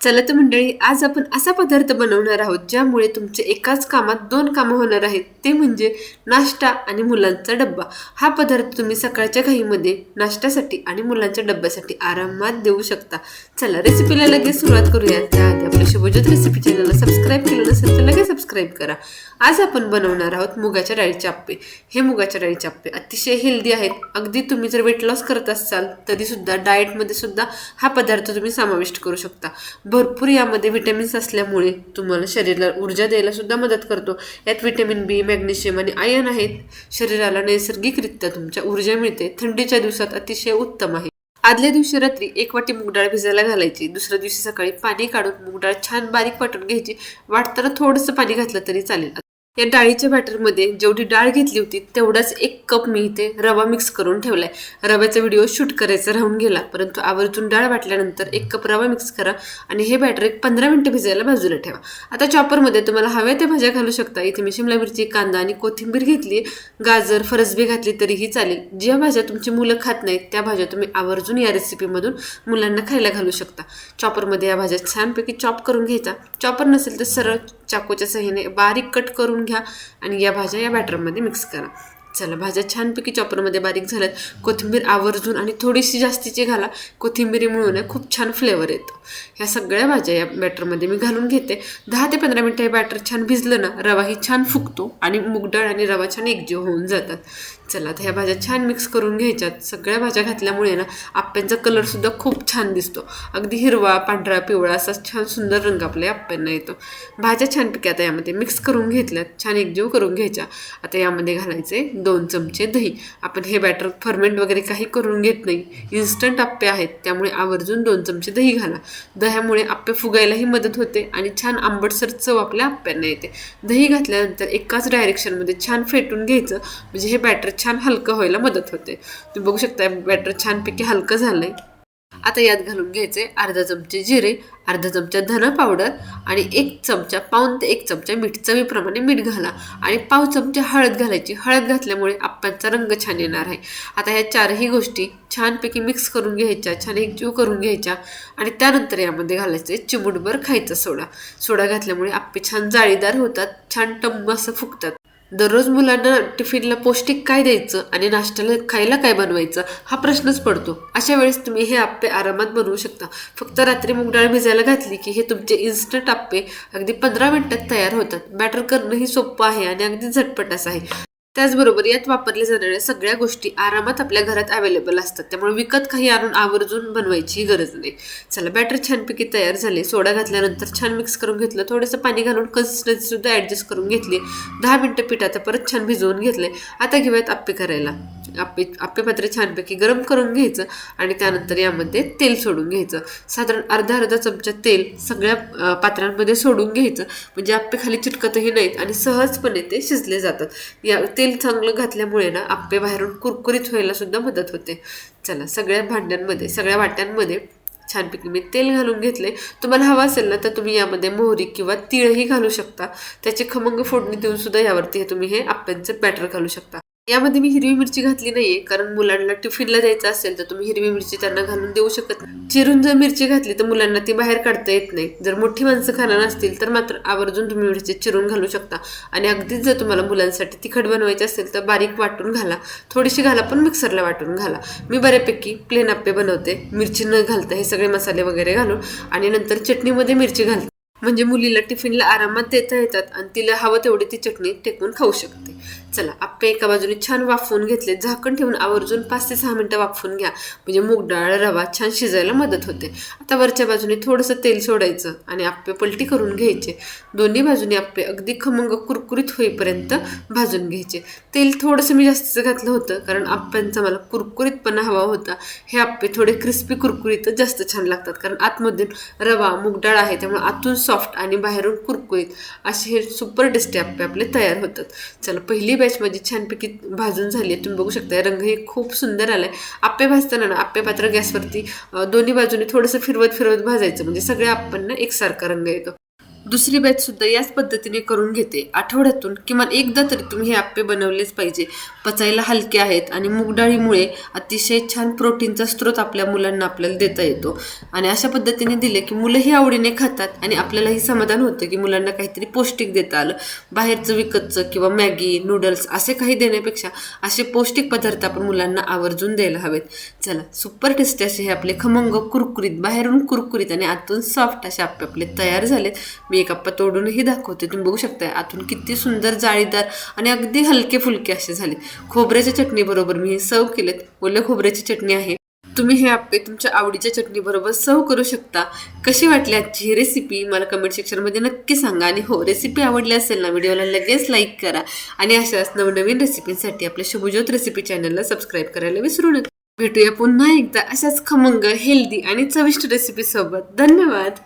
चला तर मंडळी आज आपण असा पदार्थ बनवणार आहोत ज्यामुळे तुमचे एकाच कामात दोन कामं होणार आहेत. ते म्हणजे नाश्ता आणि मुलांचा डब्बा. हा पदार्थ तुम्ही सकाळच्या घाईमध्ये नाश्त्यासाठी आणि मुलांच्या डब्यासाठी आरामात देऊ शकता. चला रेसिपीला लगेच सुरुवात करूया. त्याआधी आपल्या शुभज्योत रेसिपी चॅनलला सबस्क्राईब केलं नसेल तर लगेच सबस्क्राईब करा. आज आपण बनवणार आहोत मुगाच्या डाळीचे आप्पे. हे मुगाच्या डाळीचे आप्पे अतिशय हेल्दी आहेत. अगदी तुम्ही जर वेट लॉस करत असाल तरीसुद्धा डाएटमध्ये सुद्धा हा पदार्थ तुम्ही समाविष्ट करू शकता. भरपूर यामध्ये विटॅमिन्स असल्यामुळे तुम्हाला शरीराला ऊर्जा द्यायला सुद्धा मदत करतो. यात व्हिटॅमिन बी मॅग्नेशियम आणि आयन आहेत. शरीराला नैसर्गिकरित्या तुमच्या ऊर्जा मिळते. थंडीच्या दिवसात अतिशय उत्तम आहे. आदल्या दिवशी रात्री एक वाटी मूगडाळ भिजायला घालायची. दुसऱ्या दिवशी सकाळी पाणी काढून मूगडाळ छान बारीक वाटून घ्यायची. वाटताना थोडंसं पाणी घातलं तरी चालेल. या डाळीच्या बॅटरमध्ये जेवढी डाळ घेतली होती तेवढाच एक कप मी इथे रवा मिक्स करून ठेवलाय. रव्याचा व्हिडिओ शूट करायचा राहून गेला परंतु आवर्जून डाळ वाटल्यानंतर एक कप रवा मिक्स करा आणि हे बॅटर एक पंधरा मिनटं भिजायला बाजूला ठेवा. आता चॉपरमध्ये तुम्हाला हव्या त्या भाज्या घालू शकता. इथे मी शिमला मिरची कांदा आणि कोथिंबीर घेतली गाजर फरसबी घातली तरीही चालेल. ज्या भाज्या तुमची मुलं खात नाहीत त्या भाज्या तुम्ही आवर्जून या रेसिपीमधून मुलांना खायला घालू शकता. चॉपरमध्ये या भाज्या छानपैकी चॉप करून घ्यायचा. चॉपर नसेल तर सरळ चाकूच्या सहाय्याने बारीक कट करून घ्या आणि या भाज्या या बॅटरमध्ये मिक्स करा. चला भाज्या छानपैकी चॉपरमध्ये बारीक झाल्यात. कोथिंबीर आवर्जून आणि थोडीशी जास्तीची घाला. कोथिंबीरीमुळे ना खूप छान फ्लेवर येतो. ह्या सगळ्या भाज्या या बॅटरमध्ये मी घालून घेते. दहा ते पंधरा मिनटं हे बॅटर छान भिजलं ना रवाही छान फुगतो आणि मुगडाळ आणि रवा छान एकजीव होऊन जातात. चला तर ह्या भाज्या छान मिक्स करून घ्यायच्यात. सगळ्या भाज्या घातल्यामुळे ना आप्प्यांचा कलरसुद्धा खूप छान दिसतो. अगदी हिरवा पांढरा पिवळा असा छान सुंदर रंग आपल्या आप्प्यांना येतो. भाज्या छानपैकी आता यामध्ये. मिक्स करून घेतल्यात. छान एकजीव करून घ्यायच्या. आता यामध्ये घालायचे दोन चमचे दही. आपण हे बॅटर फर्मेंट वगैरे काही करून घेत नाही. इन्स्टंट आप्पे आहेत. त्यामुळे आवर्जून दोन चमचे दही घाला. दह्यामुळे आप्पे फुगायलाही मदत होते आणि छान आंबटसर चव आपल्या आप्प्यांना येते. दही घातल्यानंतर एकाच डायरेक्शनमध्ये छान फेटून घ्यायचं. म्हणजे हे बॅटर छान हलकं व्हायला मदत होते. तुम्ही बघू शकता बॅटर छानपैकी हलकं झालं आहे आता यात घालून घ्यायचे अर्धा चमचे जिरे अर्धा चमचा धना पावडर आणि एक चमचा पाऊन ते एक चमचा मीठ. चवीप्रमाणे मीठ घाला आणि पाव चमचा हळद घालायची. हळद घातल्यामुळे आप्पांचा रंग छान येणार आहे. आता ह्या चारही गोष्टी छानपैकी मिक्स करून घ्यायच्या छान एकजीव करून घ्यायच्या आणि त्यानंतर यामध्ये घालायचे चिमुटभर खायचा सोडा. सोडा घातल्यामुळे आप्पे छान जाळीदार होतात छान टम्म असं फुगतात. दररोज मुलांना टिफिनला पौष्टिक काय द्यायचं आणि नाश्त्याला खायला काय बनवायचं हा प्रश्नच पडतो. अशा वेळेस तुम्ही हे आप्पे आरामात बनवू शकता. फक्त रात्री मुगडाळ भिजायला घातली की हे तुमचे इन्स्टंट आप्पे अगदी पंधरा मिनिटात तयार होतात. बॅटर करणंही सोपं आहे आणि अगदी झटपट असं आहे. त्याचबरोबर यात वापरल्या जाणाऱ्या सगळ्या गोष्टी आरामात आपल्या घरात अवेलेबल असतात. त्यामुळे विकत काही आणून आवर्जून बनवायची गरज नाही. चला बॅटर छानपैकी तयार झाले. सोडा घातल्यानंतर छान मिक्स करून घेतलं. थोडंसं पाणी घालून कन्सिस्टन्सी सुद्धा ॲडजस्ट करून घेतली. दहा मिनटं पीठ आता परत छान भिजवून घेतले. आता घेऊयात आप्पे करायला. आप्पे आप्पे पात्र छानपैकी गरम करून घ्यायचं आणि त्यानंतर यामध्ये तेल सोडून घ्यायचं. साधारण अर्धा अर्धा चमचा तेल सगळ्या पात्रांमध्ये सोडून घ्यायचं. म्हणजे आप्पे खाली चिटकतही नाहीत आणि सहजपणे ते शिजले जातात. या तेल चांगलं घातल्यामुळे ना आप्पे बाहेरून कुरकुरीत व्हायला सुद्धा मदत होते. चला सगळ्या भांड्यांमध्ये सगळ्या वाट्यांमध्ये छानपैकी मी तेल घालून घेतले. तुम्हाला हवं असेल ना तर तुम्ही यामध्ये मोहरी किंवा तिळही घालू शकता. त्याची खमंग फोडणी देऊन सुद्धा यावरती हे तुम्ही हे आप्यांचं बॅटर घालू शकता. यामध्ये मी हिरवी मिरची घातली नाहीये कारण मुलांना टिफिनला द्यायचं असेल तर तुम्ही हिरवी मिरची त्यांना घालून देऊ शकत नाही. चिरून जर मिरची घातली तर मुलांना ती बाहेर काढता येत नाही. जर मोठी माणसं खाणार असतील तर मात्र आवर्जून तुम्ही मिरची चिरून घालू शकता. आणि अगदीच जर तुम्हाला मुलांसाठी तिखट बनवायचे असेल तर बारीक वाटून घाला. थोडीशी घाला पण मिक्सरला वाटून घाला. मी बऱ्यापैकी प्लेन आप्पे बनवते. मिरची न घालता हे सगळे मसाले वगैरे घालून. आणि नंतर चटणीमध्ये मिरची घालते. म्हणजे मुलीला टिफिनला आरामात देता येतात आणि तिला हवं तेवढी ती चटणी टेकून खाऊ शकते. चला आप्पे एका बाजूने छान वाफवून घेतले झाकण ठेवून आवर्जून पाच ते सहा मिनटं वाफवून घ्या. म्हणजे मूग डाळ रवा छान शिजायला मदत होते. आता वरच्या बाजूने थोडंसं तेल सोडायचं आणि आप्पे पलटी करून घ्यायचे. दोन्ही बाजूने आप्पे अगदी खमंग कुरकुरीत होईपर्यंत भाजून घ्यायचे. तेल थोडंसं मी जास्तीचं घातलं होतं कारण आप्प्यांचा मला कुरकुरीतपणा हवा होता. हे आप्पे थोडे क्रिस्पी कुरकुरीत जास्त छान लागतात. कारण आतमधून रवा मूग डाळ आहे त्यामुळे आतून सॉफ्ट आणि बाहेरून कुरकुरीत असे हे सुपर टेस्टी आप्पे आपले तयार होतात. चला पहिली बॅच माझी छानपैकी भाजून झाली आहे. तुम्ही बघू शकता रंगही खूप सुंदर आलाय. आप्पे भाजताना ना आप्पे पात्र गॅसवरती दोन्ही बाजूने थोडंसं फिरवत फिरवत भाजायचं. म्हणजे सगळ्या आप्पांना एकसारखा रंग येतो. दुसरी बॅच सुद्धा याच पद्धतीने करून घेते. आठवड्यातून किमान एकदा तरी तुम्ही हे आप्पे बनवलेच पाहिजे. पचायला हलके आहेत आणि मूग डाळीमुळे अतिशय छान प्रोटीनचा स्रोत आपल्या मुलांना आपल्याला देता येतो. आणि अशा पद्धतीने दिले की मुलंही आवडीने खातात आणि आपल्यालाही समाधान होतं की मुलांना काहीतरी पौष्टिक देता आलं. बाहेरचं विकतचं किंवा मॅगी नूडल्स असे काही देण्यापेक्षा असे पौष्टिक पदार्थ आपण मुलांना आवर्जून द्यायला हवेत. चला सुपर टेस्टी असे हे आपले खमंग कुरकुरीत बाहेरून कुरकुरीत आणि आतून सॉफ्ट असे आप्पे आपले तयार झालेत. मी एक आप्पा तोडूनही दाखवते. तुम्ही बघू शकताय आतून किती सुंदर जाळीदार आणि अगदी हलके फुलके असे झाले. खोबऱ्याच्या चटणी बरोबर मी हे सर्व केलेत. ओल्या खोबऱ्याची चटणी आहे. तुम्ही हे आप्पे तुमच्या आवडीच्या चटणी बरोबर सर्व करू शकता. कशी वाटली आजची ही रेसिपी मला कमेंट सेक्शनमध्ये नक्की सांगा. आणि हो रेसिपी आवडली असेल ना व्हिडिओला लगेच लाईक करा. आणि अशाच नवनवीन रेसिपींसाठी आपल्या शुभज्योत रेसिपी चॅनलला सबस्क्राईब करायला विसरू नका. भेटूया पुन्हा एकदा अशाच खमंग हेल्दी आणि चविष्ट रेसिपी सोबत. धन्यवाद!